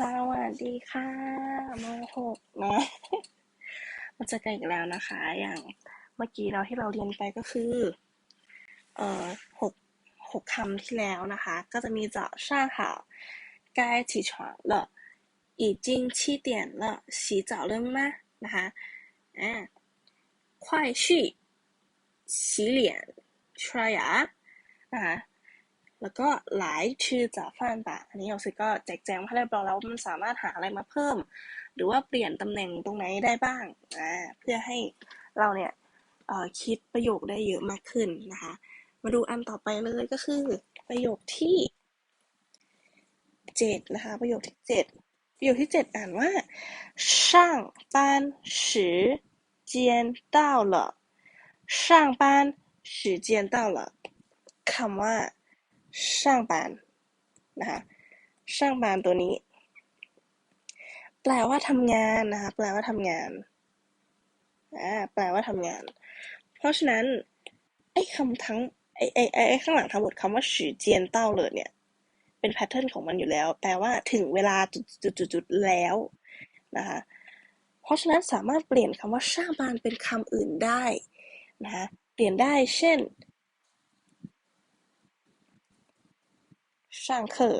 สวัสดีค่ะมหกนะ มาเจอกันอีกแล้วนะคะ อย่างเมื่อกี้เราที่เราเรียนไปก็คือ เอ่อหกหกคำที่แล้วนะคะ ก็จะมี早上好该起床了已经七点了洗澡了吗นะคะอ่า快去洗脸刷牙นะคะ แล้วก็หลายชื่อจากฟันปะอันนี้เราซิก็แจกแจงให้เรียบร้อยแล้วว่ามันสามารถหาอะไรมาเพิ่ม หรือว่าเปลี่ยนตำแหน่งตรงไหนได้บ้างอ่าเพื่อให้เราเนี่ยเอ่อคิดประโยคได้เยอะมากขึ้นนะคะ มาดูอันต่อไปเลยก็คือ ประโยคที่เจ็ดนะคะ ประโยคที่เจ็ดประโยคที่เจ็ดอ่านว่า上班时间到了上班时间到了คำว่า ช่างบานนะคะช่างบานตัวนี้ แปลว่าทำงานนะคะ แปลว่าทำงานอ่าแปลว่าทำงาน เพราะฉะนั้นไอ้คำทั้งไอ้ไอ้ไอ้ข้างหลังทั้งหมดคำว่าสืเจียนเต้าเลยเนี่ย เป็นแพทเทิร์นของมันอยู่แล้ว แปลว่าถึงเวลาจุดจุดจุดจุดแล้วนะคะเพราะฉะนั้นสามารถเปลี่ยนคำว่าช่างบานเป็นคำอื่นได้นะคะเปลี่ยนได้เช่น ช่างเคอ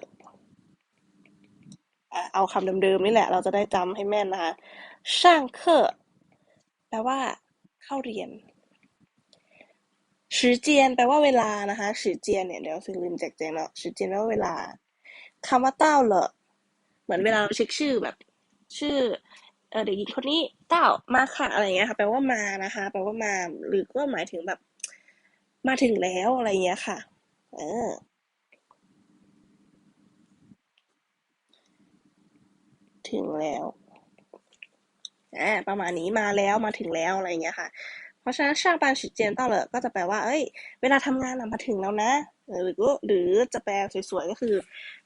เอาคำเดิมๆนี่แหละ เราจะได้จำให้แม่นนะคะช่างเคอแปลว่า เข้าเรียน时间แปลว่าเวลานะคะ时间เนี่ยเดี๋ยวซิลืมแจกแจงแล้ว时间แปลว่าเวลาคำว่าเต้าเหรอเหมือนเวลาเราเช็คชื่อแบบ ชื่อเออเด็กหญิงคนนี้เต้ามาค่ะอะไรเงี้ยค่ะ แปลว่ามานะคะ แปลว่ามา หรือก็หมายถึงแบบ มาถึงแล้วอะไรเงี้ยค่ะ เออ ถึงแล้วอ่าประมาณนี้มาแล้วมาถึงแล้วอะไรเงี้ยค่ะ เพราะฉะนั้นช่างปานฉิเจียนต้าเหลอก็จะแปลว่า เอ้ย เวลาทำงานมาถึงแล้วนะหรือหรือจะแปลสวยๆก็คือ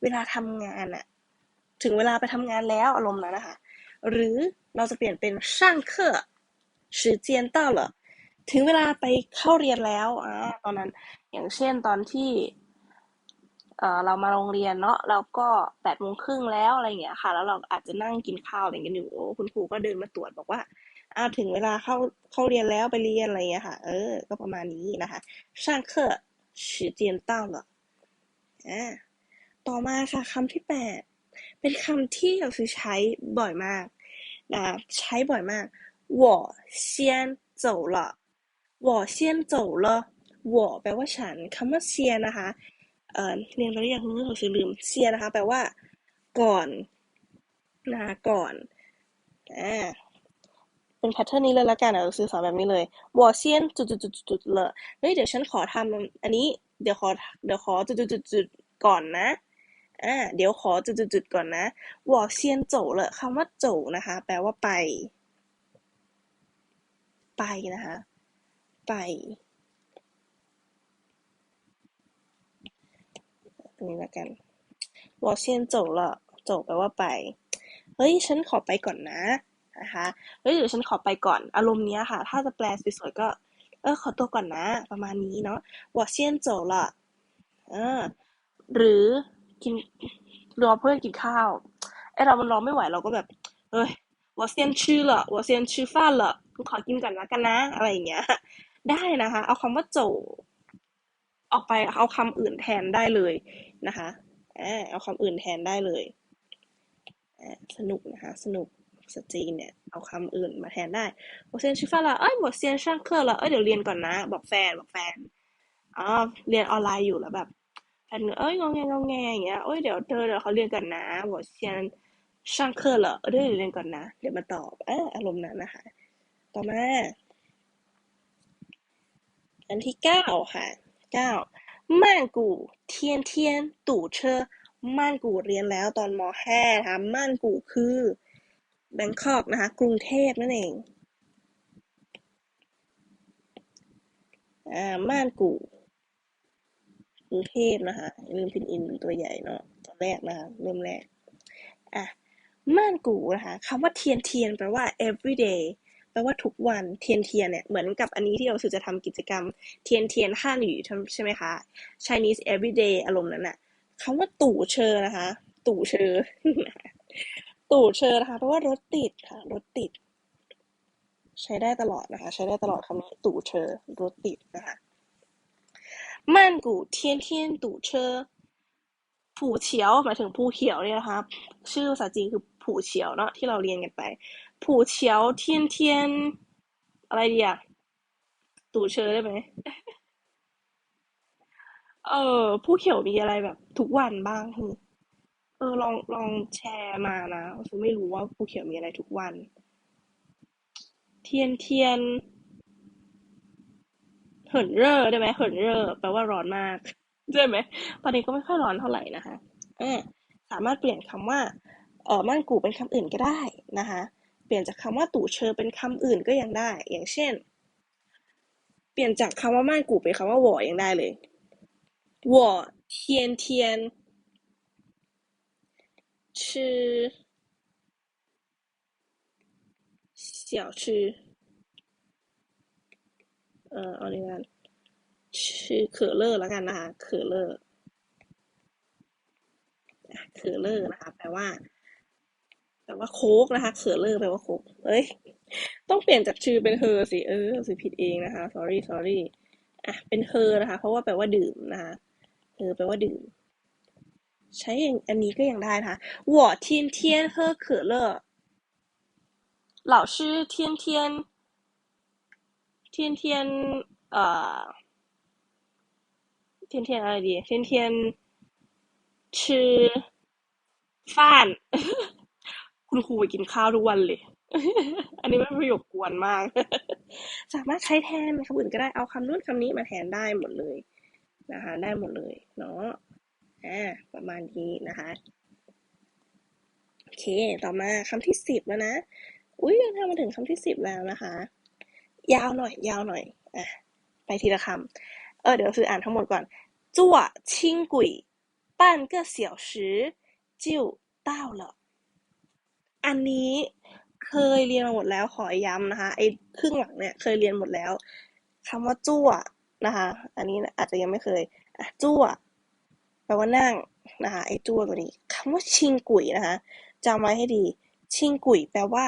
เวลาทำงานอะถึงเวลาไปทำงานแล้วอารมณ์นั้นนะคะ หรือเราจะเปลี่ยนเป็นช่างเคอฉิเจียนต้าเหลอถึงเวลาไปเข้าเรียนแล้วอ่าตอนนั้นอย่างเช่นตอนที่ เอ่อเรามาโรงเรียนเนาะเราก็แปดโมงครึ่งแล้วอะไรเงี้ยค่ะ แล้วเราอาจจะนั่งกินข้าวอะไรเงี้ยอยู่คุณครูก็เดินมาตรวจบอกว่าอ้าวถึงเวลาเข้าเข้าเรียนแล้วไปเรียนอะไรเงี้ยค่ะ เออ ก็ประมาณนี้นะคะ上课时间到了อ่าต่อมาค่ะคำที่แปดเป็นคำที่เราซื้อใช้บ่อยมากนะใช้บ่อยมาก我先走了我先走了我แปลว่าฉันคำว่าเซียนะคะ เอ่อเรียงตัวเรียกคุณเขาซื้อลืมเซียนะคะแปลว่า ก่อนนะก่อนอ่าเป็นแพทเทิร์นนี้เลยละกันเราซื้อสอนแบบนี้เลยวอเซียนจุดจุดจุดจุดเลยเฮ้ยเดี๋ยวฉันขอทำอันนี้เดี๋ยวขอเดี๋ยวขอจุดจุดจุดจุดก่อนนะอ่าเดี๋ยวขอจุดจุดจุดก่อนนะวอเซียนโจเลยคำว่าโจนะคะ แปลว่าไป ไปนะคะ ไป นี้ละกันวอเซียนโจละจแปลว่าไป เฮ้ย ฉันขอไปก่อนนะนะคะเฮ้ยเดี๋ยวฉันขอไปก่อน อารมณ์เนี้ยค่ะ ถ้าจะแปลสวยๆก็ เออ ขอตัวก่อนนะ ประมาณนี้เนาะวอเซียนโจละเออ หรือกินรอเพื่อนกินข้าวไอเรามันรอไม่ไหวเราก็แบบเฮ้ยวอเซียนชื่อละวอเซียนชื่อฟ้าละขอกินก่อนละกันนะ อะไรอย่างเงี้ย ได้นะคะ เอาคำว่าโจ ออกไปเอาคำอื่นแทนได้เลยนะคะเอาคำอื่นแทนได้เลยสนุกนะคะ สนุกสจีนเนี่ย เอาคำอื่นมาแทนได้我先吃饭了เอ้ยหมดเซียนช่างเครื่องแล้วเอ้ยเดี๋ยวเรียนก่อนนะ บอกแฟนบอกแฟนอ๋อเรียนออนไลน์อยู่แล้วแบบแฟนเอ้ยงงแงงงแงอย่างเงี้ยเอ้ยเดี๋ยวเธอเดี๋ยวเขาเรียนก่อนนะบอกเซียนช่างเครื่องเหรอเดี๋ยวเรียนก่อนนะเดี๋ยวมาตอบเอออารมณ์นั้นนะคะ ต่อมา อันที่เก้าค่ะ เม่านกู่เทียนเทียนตู่เชอม่านกู่เรียนแล้วตอนมห้นะคะม่านกู่คือแบงคอกนะคะกรุงเทพนั่นเองอ่าม่านกู่กรุงเทพนะคะลืมพินอินตัวใหญ่เนาะตอนแรกนะคะเริ่มแรกอะม่านกู่นะคะคำว่าเทียนเทียนแปลว่า everyday แปลว่าทุกวันเทียนเทียนเนี่ยเหมือนกับอันนี้ที่เราสื่อจะทำกิจกรรมเทียนเทียนห้านอยู่ใช่ไหมคะ Chinese everyday อารมณ์นั้นน่ะคำว่าตู่เชอนะคะ ตู่เชอตู่เชอนะคะเพราะว่ารถติดค่ะ รถติด ใช้ได้ตลอดนะคะ ใช้ได้ตลอดคำนี้ตู่เชอรถติดนะคะมันกูเทียนเทียนตู่เชอผู่เฉียวหมายถึงผู้เขียวเนี่ยนะคะ ชื่อภาษาจีนคือผู่เฉียวเนาะที่เราเรียนกันไป ผู่เฉียวเทียนเทียน อะไรดีอะตู่เชอได้ไหม เออ ผู้เขียวมีอะไรแบบ ทุกวันบ้างคือเออ ลองลองแชร์มานะคือไม่รู้ว่าผู้เขียวมีอะไรทุกวัน เทียนเทียน เหินเร่อได้ไหมเหินเร่อแปลว่าร้อนมากได้ไหมตอนนี้ก็ไม่ค่อยร้อนเท่าไหร่นะคะออสามารถเปลี่ยนคำว่าเออมั่นกูเป็นคำอื่นก็ได้นะคะ เปลี่ยนจากคำว่าตู่เชอเป็นคำอื่นก็ยังได้ อย่างเช่น เปลี่ยนจากคำว่าม่านกูเป็นคำว่าหวอยังได้เลยหวอเทียนเทียนชื่อ小吃เอ่อเอาเลยกันชื่อเคอเลอร์แล้วกันนะคะเคอเลอร์เคอเลอร์นะคะแปลว่า แปลว่าโค้กนะคะเคอเลอร์แปลว่าโค้กเอ้ยต้องเปลี่ยนจากชื่อเป็นเฮอสิเออสิผิดเองนะคะ sorry sorry อ่ะเป็นเฮอนะคะ เพราะว่าแปลว่าดื่มนะคะเฮอแปลว่าดื่ม ใช้อันนี้ก็ยังได้นะคะ我天天喝可乐老师天天天天เอ่อ天天อะไรดี天天吃饭 คุณครูไปกินข้าวทุกวันเลย อันนี้เป็นประโยคกวนมาก สามารถใช้แทนคำอื่นก็ได้ เอาคำนู้นคำนี้มาแทนได้หมดเลยนะคะ ได้หมดเลยเนาะอ่าประมาณนี้นะคะ โอเค ต่อมาคำที่สิบแล้วนะ อุ้ยเดินทางมาถึงคำที่สิบแล้วนะคะ ยาวหน่อย ยาวหน่อย อ่ะ ไปทีละคำ เออ เดี๋ยวคืออ่านทั้งหมดก่อน坐轻轨半个小时就到了 อันนี้เคยเรียนมาหมดแล้วขอย้ำนะคะไอ้ครึ่งหลังเนี่ยเคยเรียนหมดแล้วคำว่าจั่วนะคะ อันนี้อาจจะยังไม่เคยอะจั่วแปลว่านั่งนะคะไอ้จั่วตัวนี้คำว่าชิงกุยนะคะจำไว้ให้ดี ชิงกุยแปลว่า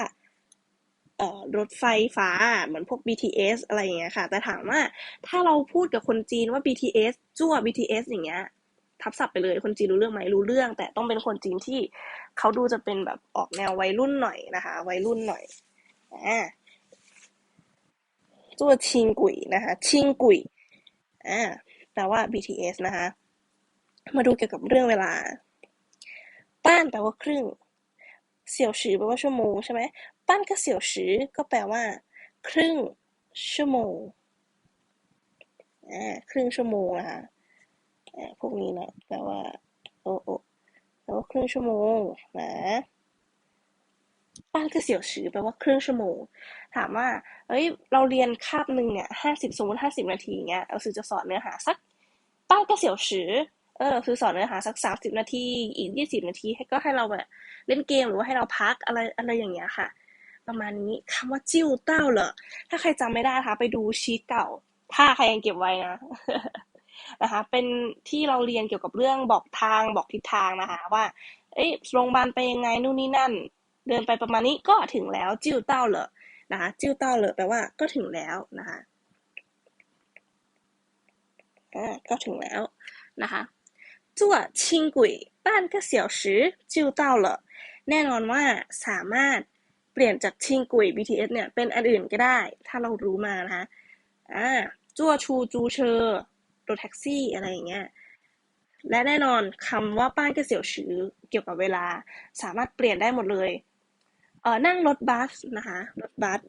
เอ่อรถไฟฟ้าเหมือนพวก BTS อะไรอย่างเงี้ยค่ะ แต่ถามว่าถ้าเราพูดกับคนจีนว่า BTS จั่ว BTS อย่างเงี้ย ทับศัพท์ไปเลย คนจีนรู้เรื่องไหมรู้เรื่อง แต่ต้องเป็นคนจีนที่เขาดูจะเป็นแบบออกแนววัยรุ่นหน่อยนะคะ วัยรุ่นหน่อยอ่าจั่วชิงกุยนะคะชิงกุยอ่าแปลว่า BTS นะคะ มาดูเกี่ยวกับเรื่องเวลา ป้านแปลว่าครึ่ง เสี่ยวสือแปลว่าชั่วโมงใช่ไหมป้านกับเสี่ยวสือก็แปลว่า ครึ่งชั่วโมงอ่าครึ่งชั่วโมงนะคะ อ่าพวกนี้นะแปลว่าโอ้โอแปลว่าครึ่งชั่วโมงนะป้านกับเสียวสือแปลว่าครึ่งชั่วโมง ถามว่าเอ้ยเราเรียนคาบหนึ่งเนี่ยห้าสิบสมมติห้าสิบนาทีเงี้ยเราคือจะสอนเนื้อหาสักป้านกับเสียวสือเออคือสอนเนื้อหาสักสามสิบนาที อีกยี่สิบนาทีให้ก็ให้เราแบบเล่นเกมหรือว่าให้เราพักอะไรอะไรอย่างเงี้ยค่ะ ประมาณนี้คำว่าจิ้วเต้าเหรอถ้าใครจำไม่ได้คะไปดูชีตเก่า ถ้าใครยังเก็บไว้นะ นะคะ เป็นที่เราเรียนเกี่ยวกับเรื่องบอกทางบอกทิศทางนะคะว่า เอ๊ะโรงพยาบาลไปยังไงนู่นนี่นั่น เดินไปประมาณนี้ก็ถึงแล้วจิ้วเต้าเลยนะคะจิ้วเต้าเลยแปลว่าก็ถึงแล้วนะคะอ่าก็ถึงแล้วนะคะจั่วชิงกุยบ้านก็เสียวชือจิ้วเต้าเลยแน่นอนว่าสามารถเปลี่ยนจากชิงกุย BTS เนี่ยเป็นอันอื่นก็ได้ ถ้าเรารู้มานะคะอ่าจั่วชูจูเชอ รถแท็กซี่อะไรอย่างเงี้ยและแน่นอนคำว่าป้านกระเสี่ยวชือเกี่ยวกับเวลา สามารถเปลี่ยนได้หมดเลยเออนั่งรถบัสนะคะรถบัส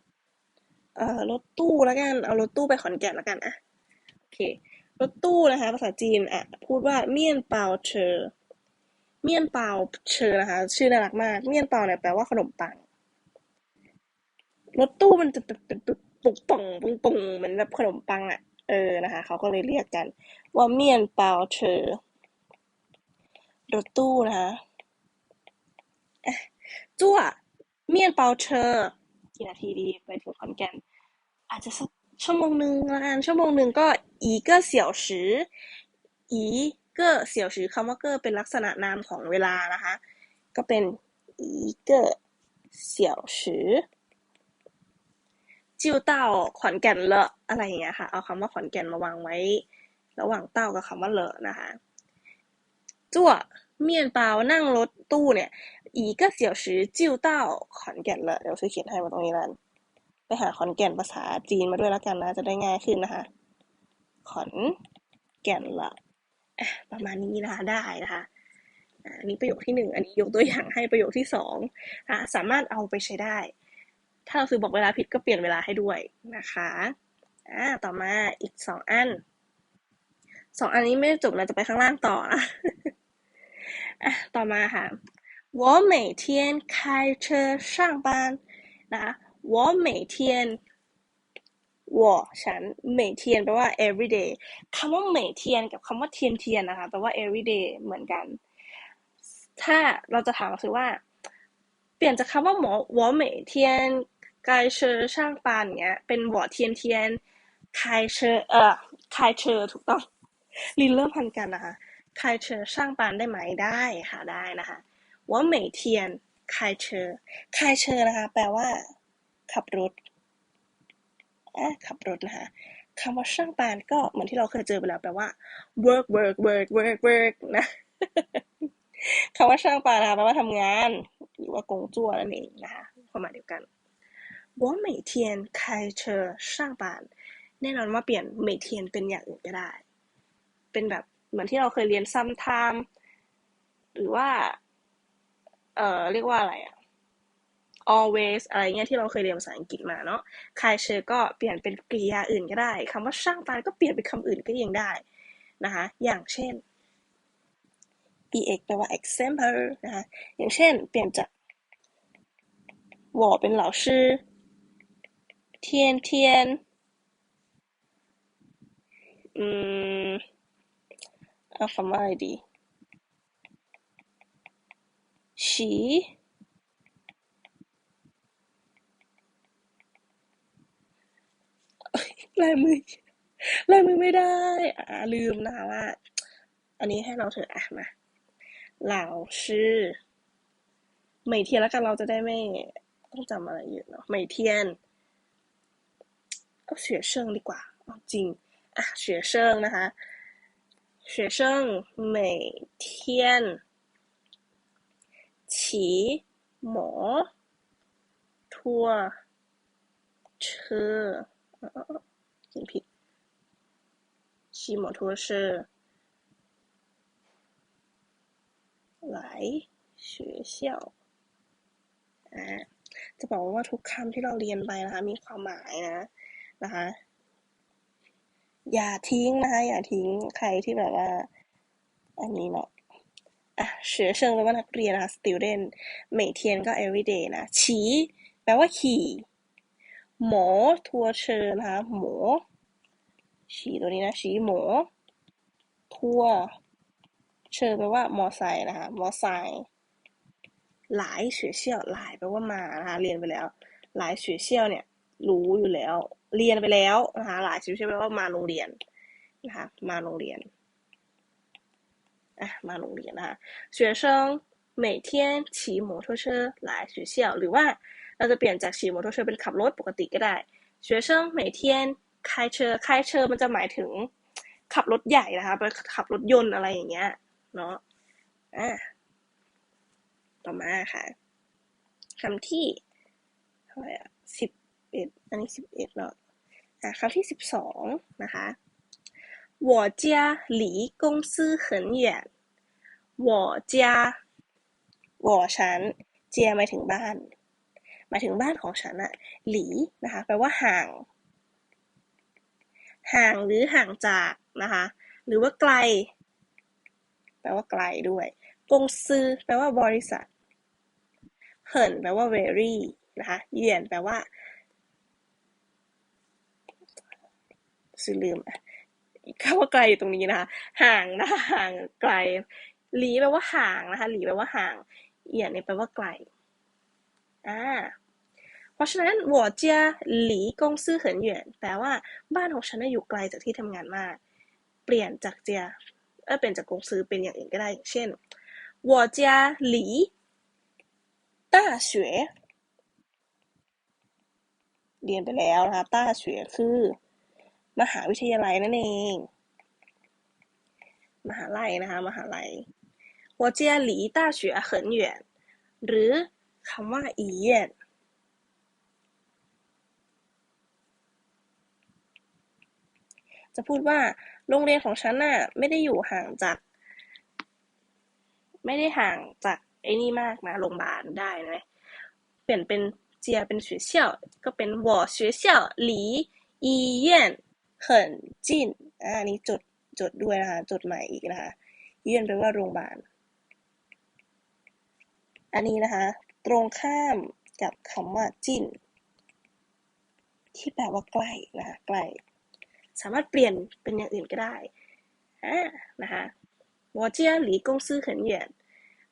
เอ่อรถตู้แล้วกันเอารถตู้ไปขอนแก่นแล้วกันอะโอเครถตู้นะคะภาษาจีนอะพูดว่าเมี่ยนเปาเชอเมี่ยนเปาเชอนะคะชื่อน่ารักมากเมี่ยนเปาเนี่ยแปลว่าขนมปังรถตู้มันจะเป็นปุกป่องปุงปุงเหมือนแบบขนมปังอะ เออนะคะเขาก็เลยเรียกกัน ว่าเมียนเปาเชอรถตู้นะคะจั่วเมียนเปาเชอกี่นาทีดีไปถึงขอนแก่นอาจจะสักชั่วโมงหนึ่งละกันชั่วโมงหนึ่งก็อีก็เสี่ยวสืออีก็เสี่ยวสือคำว่าเก็เป็นลักษณะนามของเวลานะคะ ก็เป็น一 จิวเต้าขอนแก่นเลอะอะไรอย่างเงี้ยค่ะ เอาคำว่าขอนแก่นมาวางไว้ ระหว่างเต้ากับคำว่าเลอะนะคะจั่วเมียนเปานั่งรถตู้เนี่ยอีกเสียวชือจิวเต้าขอนแก่นเลอะเดี๋ยวซื้อเขียนให้มาตรงนี้นั้นไปหาขอนแก่นภาษาจีนมาด้วยแล้วกันนะ จะได้ง่ายขึ้นนะคะ ขอนแก่นละประมาณนี้นะคะได้นะคะอันนี้ประโยคที่หนึ่งอันนี้ยกตัวอย่างให้ประโยคที่สองสามารถเอาไปใช้ได้ ถ้าเราซื้อบอกเวลาผิดก็เปลี่ยนเวลาให้ด้วยนะคะอ่าต่อมาอีกสองอันสองอันนี้ไม่จบเราจะไปข้างล่างต่อนะอ่ะต่อมาค่ะ我每天开车上班นะคะ我每天我ฉัน每天แปลว่า everyday คำว่า每天กับคำว่าเทียนเทียนนะคะแปลว่า everyday เหมือนกัน ถ้าเราจะถามคือว่า เปลี่ยนจากคำว่าหมอ我每天开 กายเชอร์ช่างปานเนี้ย เป็นหวอเทียนเทียนคายเชอร์เอ่อคายเชอร์ถูกต้องลินเริ่มพันกันนะคะคายเชอร์ช่างปานได้ไหมได้ค่ะได้นะคะว่าเหม่เทียนคายเชอร์ายเชอร์นะคะ แปลว่า ขับรถอขับรถนะคะคำว่าช่างปานก็เหมือนที่เราเคยเจอไปแล้วแปลว่า work work work work work นะคำว่าช่างปานนะคะแปลว่าทำงาน หรือว่ากงจั่วนั่นเองนะคะความหมายเดียวกัน 我每天开车上班แน่นอนว่าเปลี่ยนเมเทียนเป็นอย่างอื่นก็ได้ เป็นแบบเหมือนที่เราเคยเรียนซัมไทม์หรือว่า เอ่อเรียกว่าอะไรอะ always อะไรเงี้ยที่เราเคยเรียนภาษาอังกฤษมาเนาะคายเชอร์ก็เปลี่ยนเป็นกริยาอื่นก็ได้คำว่าช่างตายก็เปลี่ยนเป็นคำอื่นก็ยังได้นะคะ อย่างเช่น ex แปลว่า example นะคะอย่างเช่น เปลี่ยนจาก我เป็น老师 天天อืมเอาคำว่าอะไรดีฉีลายมือลายมือไม่ได้ อ่า ลืมนะคะว่า อันนี้ให้เราเถอะอะมาเหล่าชื่อไม่เทียนแล้วกันเราจะได้ไม่ต้องจำอะไรเยอะเนาะไม่เทียน เอาเสียเชิงดีกว่าจริงอ่ะเสียเชิงนะคะ学生每天骑摩托车เขียนผิด骑摩托车来学校อ่าจะบอกว่าทุกคำที่เราเรียนไปนะคะ มีความหมายนะ นะคะ อย่าทิ้งนะคะ อย่าทิ้งใครที่แบบว่า อันนี้เนาะอะเชื้อเชิงแปลว่านักเรียนนะะ student 每天ก็ everyday นะฉีแปลว่าขี่ หมอทัวเชิญนะคะ หมอฉีตัวนี้นะฉีหมอทัวเชิญแปลว่า มอไซค์นะคะ มอไซค์หลายเฉือเชี่ยวหลายแปลว่ามานะคะ เรียนไปแล้ว หลายเฉือเชี่ยวเนี่ย รู้อยู่แล้ว เรียนไปแล้วนะคะหลายชีวิใช่ไหมว่ามาโรงเรียนนะคะมาโรงเรียนอะมาโรงเรียนนะคะ学生每天骑摩托车来学校หรือว่าเราจะเปลี่ยนจากขี่มอเตอร์ไซค์เป็นขับรถปกติก็ได้学生每天开车开车มันจะหมายถึงขับรถใหญ่นะคะไปขับรถยนต์อะไรอย่างเงี้ยเนาะอะต่อมาค่ะคำที่เท่ไรอะสิบ เอ็ดอันนี้สิบเอ็ดเนาะอ่ะคำที่สิบสองนะคะ我家离公司很远我家我ฉันเจียหมายถึงบ้านหมายถึงบ้านของฉันอะหลีนะคะแปลว่าห่าง ห่างหรือห่างจากนะคะ หรือว่าไกล แปลว่าไกลด้วยกงซื้อแปลว่าบริษัทเหินแปลว่า very นะคะเยียนแปลว่า ซื้อลืมคำว่าไกลอยู่ตรงนี้นะคะ ห่างนะคะห่างไกลหลีแปลว่าห่างนะคะหลีแปลว่าห่างเอียนเนี่ยแปลว่าไกลอ่าเพราะฉะนั้น我家离公司很远แปลว่าบ้านของฉันอยู่ไกลจากที่ทำงานมาก เปลี่ยนจากเจียเออเปลี่ยนจากกงซื้อเป็นอย่างอื่นก็ได้ เช่น我家离 ต้าเฉวเรียนไปแล้วนะคะต้าเฉวคือ มหาวิทยาลัยนั่นเอง มหาลัยนะคะ มหาลัย我家离大学很远หรือคำว่า医院จะพูดว่าโรงเรียนของฉันน่ะไม่ได้อยู่ห่างจาก ไม่ได้ห่างจากไอ้นี่มากนะโรงพยาบาลได้นะเปลี่ยนเป็นเจียเป็น学校ก็เป็น我学校离医院 เขินจินอันนี้จดจดด้วยนะคะ จดใหม่อีกนะคะยื่อนแปลว่าโรงพยาบาล อันนี้นะคะ ตรงข้ามกับคำว่าจินที่แปลว่าใกล้นะคะใกล้สามารถเปลี่ยนเป็นอย่างอื่นก็ได้อ่านะคะวอเจียหรือกงซื่อเขินเหยียน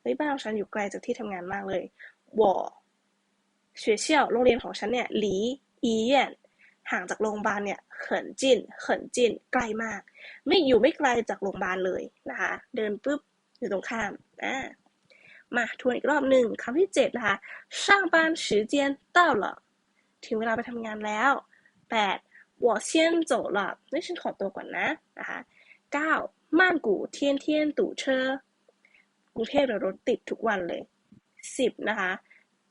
เฮ้ยบ้านของฉันอยู่ไกลจากที่ทำงานมากเลยวอเฉลียวโรงเรียนของฉันเนี่ยหลีอีเยียน ห่างจากโรงพยาบาลเนี่ย很近很近ใกล้มาก ไม่อยู่ไม่ไกลจากโรงพยาบาลเลยนะคะ เดินปุ๊บอยู่ตรงข้ามอ่ามาทวนอีกรอบหนึ่งคำที่เจ็ดนะคะ上班时间到了ถึงเวลาไปทำงานแล้วแปด我先走了นี่ฉันขอตัวก่อนนะนะคะเก้า曼谷天天堵车กรุงเทพรถติดทุกวันเลยสิบนะคะ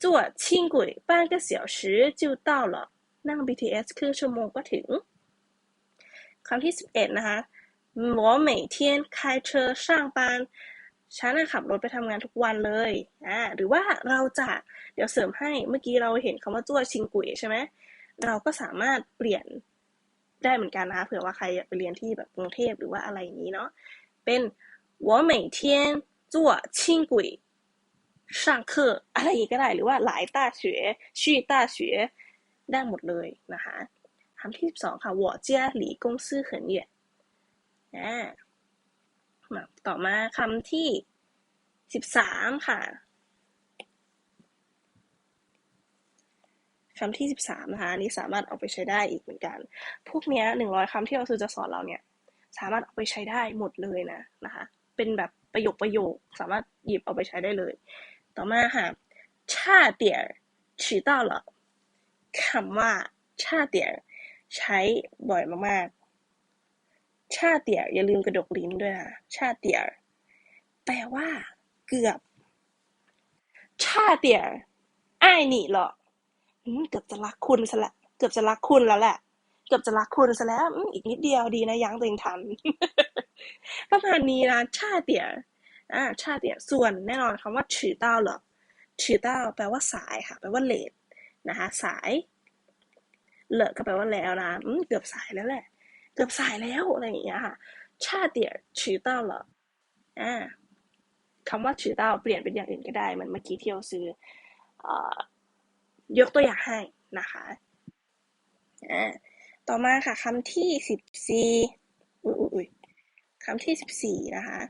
坐轻轨半个小时就到了 นั่ง BTS ครึ่งชั่วโมงก็ถึงคำที่สิบเอ็ดนะคะ我每天开车上班ฉันขับรถไปทำงานทุกวันเลยอ่าหรือว่าเราจะเดี๋ยวเสริมให้เมื่อกี้เราเห็นคำว่าจั่วชิงกุยใช่ไหมเราก็สามารถเปลี่ยนได้เหมือนกันนะคะเผื่อว่าใครอยากไปเรียนที่แบบกรุงเทพหรือว่าอะไรอย่างนี้เนาะเป็น我每天坐轻轨上课อะไรอย่างนี้ก็ได้หรือว่าหลาย大学去大学 ได้หมดเลยนะคะคำที่สิบสองค่ะ我家离公司很远อ่าต่อมาคำที่สิบสามค่ะคำที่สิบสามนะคะนี้สามารถเอาไปใช้ได้อีกเหมือนกัน พวกเนี้ยหนึ่งร้อยคำที่เราซื้อจะสอนเราเนี่ย สามารถเอาไปใช้ได้หมดเลยนะนะคะ เป็นแบบประโยคประโยค สามารถหยิบเอาไปใช้ได้เลย ต่อมาค่ะ差点迟到了 คำว่า差点ใช้บ่อยมากๆ ชาเตียอย่าลืมกระดกลิ้นด้วยนะชาเตียแปลว่า เกือบ ชาเตียไอ้หนีหรอเกือบจะรักคุณซะละ เกือบจะรักคุณแล้วแหละ เกือบจะรักคุณซะแล้วอีกนิดเดียวดีนะยั้งตัวเองทันประมาณนี้นะชาเตียอ่าชาเตียส่วนแน่นอนคำว่าถือเต้าเหรอถือเต้าแปลว่าสายค่ะ แปลว่าเลท นะคะสายเลอะก็แปลว่าแล้วนะเกือบสายแล้วแหละ เกือบสายแล้วอะไรอย่างเงี้ยค่ะชาเตียถือเต้าเหรออ่าคำว่าถือเต้าเปลี่ยนเป็นอย่างอื่นก็ได้เหมือนเมื่อกี้ที่เราซื้อยกตัวอย่างให้นะคะอ่าต่อมาค่ะคำที่สิบสี่อุ้ยคำที่สิบสี่นะคะ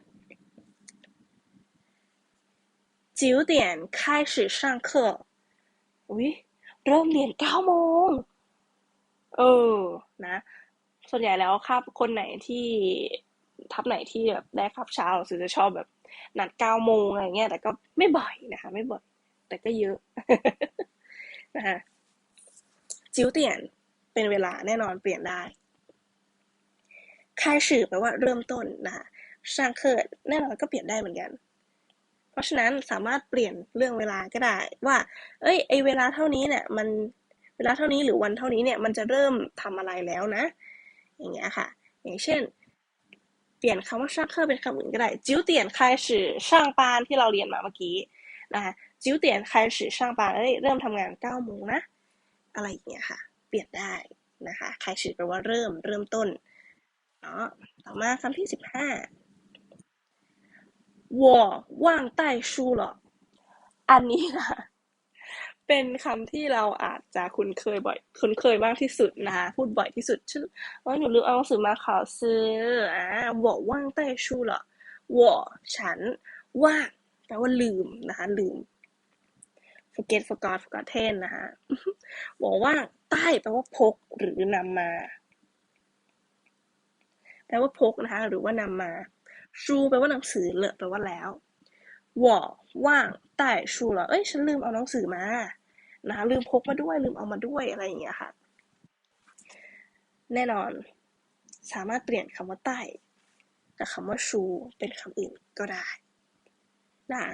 九点开始上课อุ้ย เริ่มเรียนเก้าโมง เออ นะ ส่วนใหญ่แล้วครับ คนไหนที่ทับไหนที่แบบได้ครับเช้าเราจะชอบแบบนัดเก้าโมงอะไรเงี้ย แต่ก็ไม่บ่อยนะคะ ไม่บ่อย แต่ก็เยอะนะคะจิ๋วเตียนเป็นเวลาแน่นอนเปลี่ยนได้คายสื่อแปลว่าเริ่มต้นนะคะช่างเคิดแน่นอนก็เปลี่ยนได้เหมือนกัน เพราะฉะนั้นสามารถเปลี่ยนเรื่องเวลาก็ได้ว่า เอ้ยไอเวลาเท่านี้เนี่ยมันเวลาเท่านี้หรือวันเท่านี้เนี่ยมันจะเริ่มทำอะไรแล้วนะ อย่างเงี้ยค่ะ อย่างเช่น เปลี่ยนคำว่าช่างเคอเป็นคำอื่นก็ได้จิ๋วเตียนใคายสื่อช่างปานที่เราเรียนมาเมื่อกี้นะคะจิ๋วเตียนใคายสื่อช่างปานเอ้ยเริ่มทำงานเก้าโมงนะ อะไรอย่างเงี้ยค่ะ เปลี่ยนได้นะคะใคายสื่อแปลว่าเริ่มเริ่มต้นเนาะต่อมาคำที่สิบห้า 我忘带书了อันนี้นะเป็นคำที่เราอาจจะคุ้นเคยบ่อย คุ้นเคยมากที่สุดนะคะพูดบ่อยที่สุดชื่อว่าหนูลืมเอาหนังสือมาขอซื้ออ่า我忘带书了我ฉันว่างแปลว่าลืมนะคะ ลืม forget forgot forgotten นะคะบอกว่าใต้แปลว่าพกหรือนำมาแปลว่าพกนะคะหรือว่านำมา ชูแปลว่าหนังสือเลอะแปลว่าแล้ว我忘ใต้ชูเหรอเอ้ยฉันลืมเอาหนังสือมานะคะลืมพกมาด้วยลืมเอามาด้วยอะไรอย่างเงี้ยค่ะ แน่นอน สามารถเปลี่ยนคำว่าใต้กับคำว่าชูเป็นคำอื่นก็ได้นะ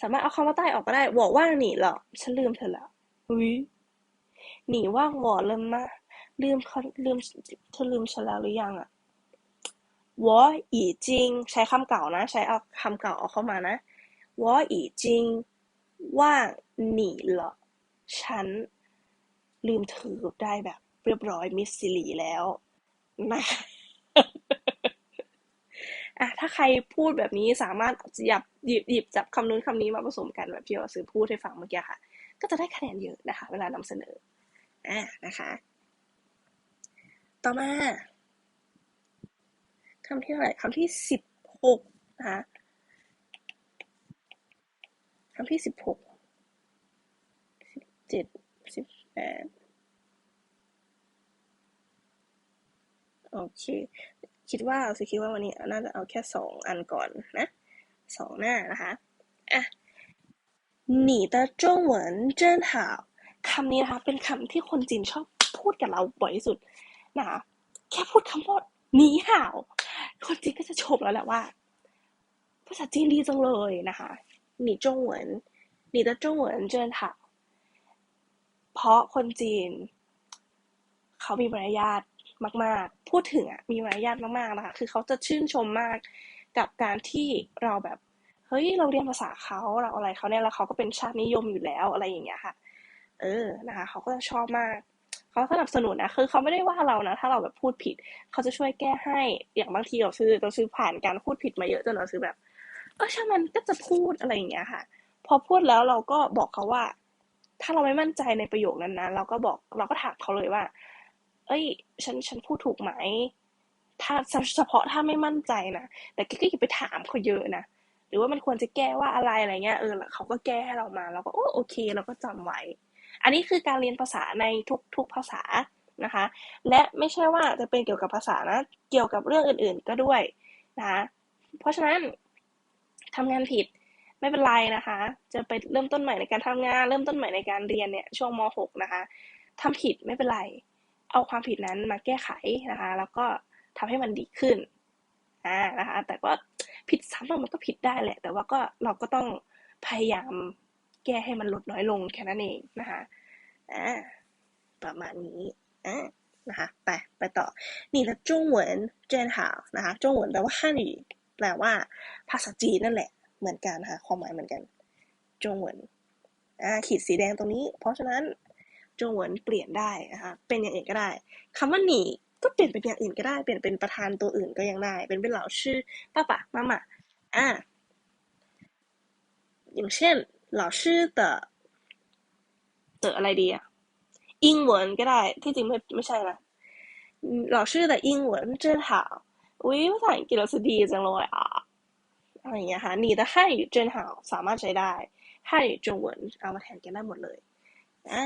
สามารถเอาคำว่าใต้ออกก็ได้บอว่างหนีเหรอฉันลืมเธอแล้วอุ้ยหนีว่าหวอลืมมาลืมเขาลืมเธอลืมฉันแล้วหรือยังอะ วออีจิงใช้คำเก่านะ ใช้เอาคำเก่าเอาเข้ามานะวออีจิงว่างหนีเหรอฉันลืมถือได้แบบ เรียบร้อยมิสซิลีแล้วนะอะถ้าใครพูดแบบนี้สามารถหยับหยิบหยิบจับคำนู้นคำนี้มาผสมกันแบบที่เราซื้อพูดให้ฟังเมื่อกี้ค่ะ ก็จะได้คะแนนเยอะนะคะ เวลานำเสนออะนะคะ ต่อมา คำที่เท่าไหร่คำที่สิบหกนะคะคำที่สิบหกสิบเจ็ดสิบแปดโอเค คิดว่าเอาสิคิดว่าวันนี้น่าจะเอาแค่สองอันก่อนนะสองหน้านะคะอ่ะ你的中文真好คำนี้นะคะ เป็นคำที่คนจีนชอบพูดกับเราบ่อยที่สุดนะคะแค่พูดคำว่าหนีห่าว คนจีนก็จะชมแล้วแหละว่า ภาษาจีนดีจังเลยนะคะหนีจงเหวินหนี的中文真好เพราะคนจีน เขามีมารยาทมาก ๆ พูดถึงอ่ะมีมารยาทมากๆนะคะ คือเขาจะชื่นชมมากกับการที่เราแบบ เฮ้ย เราเรียนภาษาเขาเราอะไรเขาเนี่ยแล้วเขาก็เป็นชาตินิยมอยู่แล้วอะไรอย่างเงี้ยค่ะ เออ นะคะเขาก็จะชอบมาก เขาสนับสนุนนะคือเขาไม่ได้ว่าเรานะ ถ้าเราแบบพูดผิด เขาจะช่วยแก้ให้อย่างบางทีเราซื้อเราซื้อผ่านการพูดผิดมาเยอะจนเราซื้อแบบ เออช่างมันก็จะพูดอะไรอย่างเงี้ยค่ะ พอพูดแล้วเราก็บอกเขาว่า ถ้าเราไม่มั่นใจในประโยคนั้นนะเราก็บอกเราก็ถามเขาเลยว่า เอ้ย ฉันฉันพูดถูกไหมถ้าเฉพาะถ้าไม่มั่นใจนะแต่ก็อย่าไปถามเขาเยอะนะหรือว่ามันควรจะแก้ว่าอะไรอะไรเงี้ยเออเขาก็แก้ให้เรามาเราก็โอ้โอเค เราก็จำไว้ อันนี้คือการเรียนภาษาในทุกๆภาษานะคะ และไม่ใช่ว่าจะเป็นเกี่ยวกับภาษานะ เกี่ยวกับเรื่องอื่นๆก็ด้วยนะคะเพราะฉะนั้นทำงานผิดไม่เป็นไรนะคะ จะไปเริ่มต้นใหม่ในการทำงาน เริ่มต้นใหม่ในการเรียนเนี่ยช่วงม .6 นะคะทำผิดไม่เป็นไร เอาความผิดนั้นมาแก้ไขนะคะ แล้วก็ทำให้มันดีขึ้นอ่านะคะ แต่ว่าผิดซ้ำมันก็ผิดได้แหละ แต่ว่าก็เราก็ต้องพยายาม แก้ให้มันลดน้อยลงแค่นั้นเองนะคะอ่าประมาณนี้อ่านะคะไปไปต่อนี่ละจงเหวินเจนหาวนะคะจงเหวินแปลว่าฮั่นหยูแปลว่าภาษาจีนนั่นแหละเหมือนกันนะคะความหมายเหมือนกันจงเหวินอ่าขีดสีแดงตรงนี้ เพราะฉะนั้นจงเหวินเปลี่ยนได้นะคะเป็นอย่างอื่นก็ได้คำว่าหนีก็เปลี่ยนเป็นอย่างอื่นก็ได้ เปลี่ยนเป็นประธานตัวอื่นก็ยังได้ เป็นเป็นเหล่าชื่อป้าป๋ามาม่าอ่าอย่างเช่น 老师的的อะไรดีอะ英文ก็ได้ ที่จริงไม่ไม่ใช่นะ老师的英文真好อุ้ยภาษาอังกฤษเราดีจังเลยอ่ะอะไรอย่างเงี้ยค่ะ你的汉语真好สามารถใช้ได้汉语中文เอามาแทนกันได้หมดเลยอ่า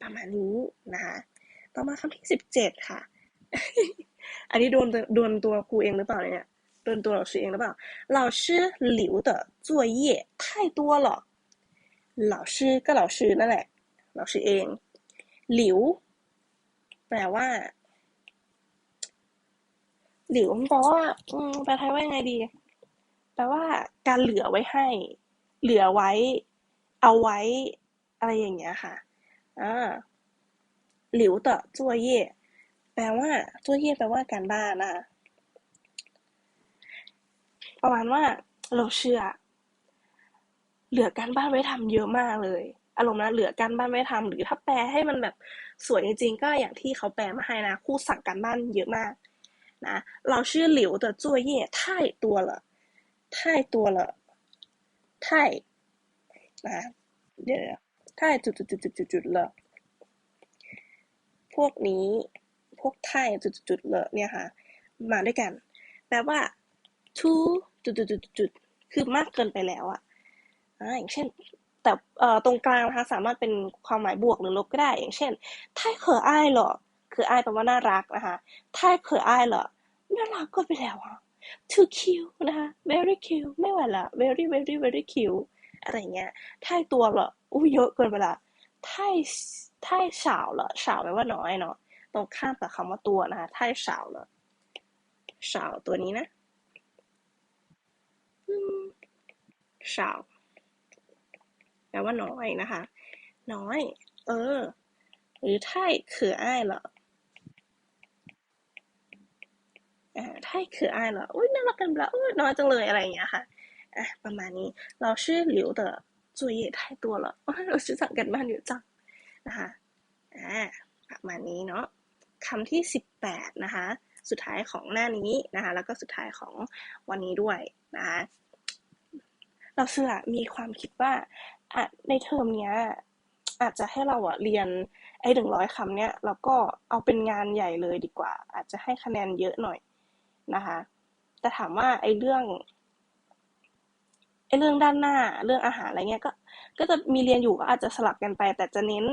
ประมาณนี้นะคะต่อมาคำที่สิบเจ็ดค่ะ อันนี้โดนโดนตัวครูเองหรือเปล่าเนี่ย โดนตัว老师เองหรือเปล่า老师留的作业太多了老师ก็老师นั่นแหละ老师เองหลิวแปลว่า หลิวแปลว่า อืมแปลไทยว่ายังไงดี แปลว่า การเหลือไว้ให้ เหลือไว้ เอาไว้ อะไรอย่างเงี้ยค่ะ อ่า หลิวต่อจัวเย่แปลว่าจัวเย่แปลว่าการบ้านนะคะ ประมาณว่าเราเชื่อ เหลือการบ้านไว้ทำเยอะมากเลย อารมณ์นะเหลือการบ้านไว้ทำ หรือถ้าแปลให้มันแบบสวยจริงๆก็อย่างที่เขาแปลมาให้นะคู่สั่งการบ้านเยอะมากนะเราชื่อหลิวแต่จ้วเย่ท่ายตัวละท่ายตัวละท่ายนะเดี๋ยวท่ายจุดจุดจุดจุดจุดจุดละพวกนี้พวกท่ายจุดจุดจุดเหรอเนี่ยค่ะ มาด้วยกันแปลว่า two จุดจุดจุดจุดคือมากเกินไปแล้วอะอ่าอย่างเช่น แต่เอ่อตรงกลางนะคะสามารถเป็นความหมายบวกหรือลบก็ได้ อย่างเช่นถ้าเขออ้ายเหรอคืออ้ายแปลว่าน่ารักนะคะถ้าเขออ้ายเหรอน่ารักก็ไปแล้วอะ too cute นะคะ very cute ไม่ไหวละ very very very cute อะไรเงี้ยถ้าตัวเหรออู้เยอะเกินไปละถ้าถ้าสาวเหรอสาวแปลว่าน้อยเนาะตรงข้ามกับคำว่าตัวนะคะถ้าสาวเหรอสาวตัวนี้นะ 少แปลว่าน้อยนะคะ น้อย เออ หรือ太可爱了อ่า太可爱了อุ้ยน่ารักกันละอุ้ยน้อยจังเลยอะไรอย่างเงี้ยค่ะอ่ะประมาณนี้เราชื่อ留的作业太多了เราชื่อสั่งกันบ้านเยอะจังนะคะอ่าประมาณนี้เนาะคำที่สิบแปดนะคะ สุดท้ายของหน้านี้นะคะ แล้วก็สุดท้ายของวันนี้ด้วยนะคะ เราเชื่อมีความคิดว่าอะในเทอมเนี้ยอาจจะให้เราอะเรียนไอ้หนึ่งร้อยคำเนี้ยแล้วก็เอาเป็นงานใหญ่เลยดีกว่า อาจจะให้คะแนนเยอะหน่อยนะคะแต่ถามว่าไอ้เรื่องไอ้เรื่องด้านหน้าเรื่องอาหารอะไรเงี้ยก็ก็จะมีเรียนอยู่ก็อาจจะสลับกันไป แต่จะเน้น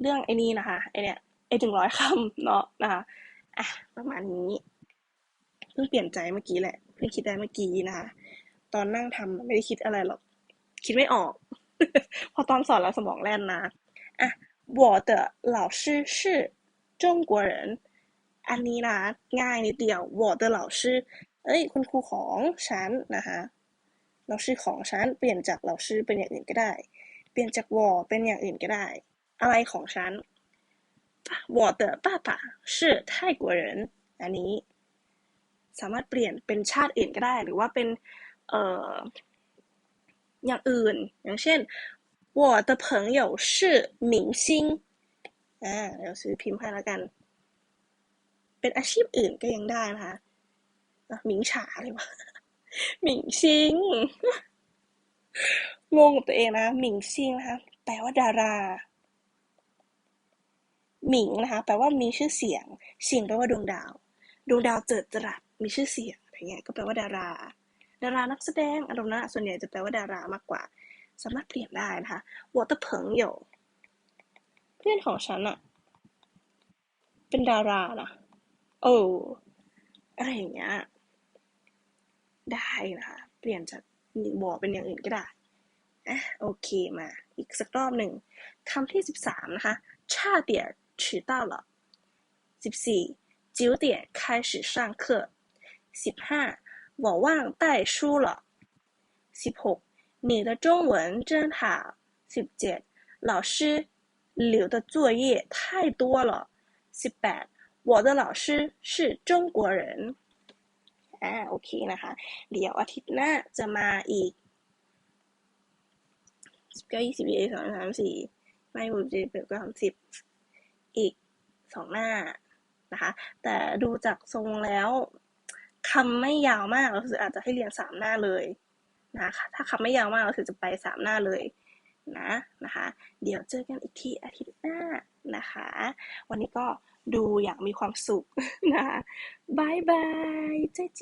เรื่องไอ้นี่นะคะไอเนี้ยไอ้หนึ่งร้อยคำเนาะนะคะอะประมาณนี้เพิ่งเปลี่ยนใจเมื่อกี้แหละเพิ่งคิดได้เมื่อกี้นะคะ ตอนนั่งทำไม่ได้คิดอะไรหรอก คิดไม่ออก พอตอนสอนแล้วสมองแล่นนะอ่ะ我的老师是中国人อันนี้นะง่ายนิดเดียว我的老师เอ้ยคุณครูของฉันนะคะ老师ของฉันเปลี่ยนจาก老师เป็นอย่างอื่นก็ได้ เปลี่ยนจาก我เป็นอย่างอื่นก็ได้ อะไรของฉัน我的爸爸是泰国人อันนี้ สามารถเปลี่ยนเป็นชาติอื่นก็ได้ หรือว่าเป็น เอ่ออย่างอื่น อย่างเช่น我的朋友是明星อ่าเดี๋ยวซื้อพิมพ์ให้แล้วกัน เป็นอาชีพอื่นก็ยังได้นะคะหมิงฉาเลยวะหมิงซิงงงกับตัวเองนะหมิงซิงนะคะแปลว่าดารา หมิงนะคะ แปลว่ามีชื่อเสียงเสียงแปลว่าดวงดาว ดวงดาวเจิดจรัสมีชื่อเสียงอะไรเงี้ยก็แปลว่าดารา ดารานักแสดงอารมณ์นะส่วนใหญ่จะแปลว่าดารามากกว่า สามารถเปลี่ยนได้นะคะ我的朋友เพื่อนของฉันอะเป็นดารานะโอ้อะไรอย่างเงี้ยได้นะคะเปลี่ยนจากบอกเป็นอย่างอื่นก็ได้อ่ะโอเคมา อีกสักรอบหนึ่งคำที่สิบสามนะคะ差点迟到了สิบสี่九点开始上课สิบห้า 我忘带书了สิบหก你的中文真好สิบเจ็ด老师留的作业太多了สิบแปด我的老师是中国人อ่าโอเคนะคะ เดี๋ยวอาทิตย์หน้าจะมาอีกสิบเก้ายี่สิบเอ็ดสองสามสี่ไม่หมดเจ็ดแปดเก้าสามสิบอีกสองหน้านะคะ แต่ดูจากทรงแล้ว คำไม่ยาวมากเราคืออาจจะให้เรียนสามหน้าเลยนะคะถ้าคำไม่ยาวมากเราถึงจะไปสามหน้าเลยนะนะคะ เดี๋ยวเจอกันอีกทีอาทิตย์หน้านะคะ วันนี้ก็ดูอย่างมีความสุขนะคะบายบาย再见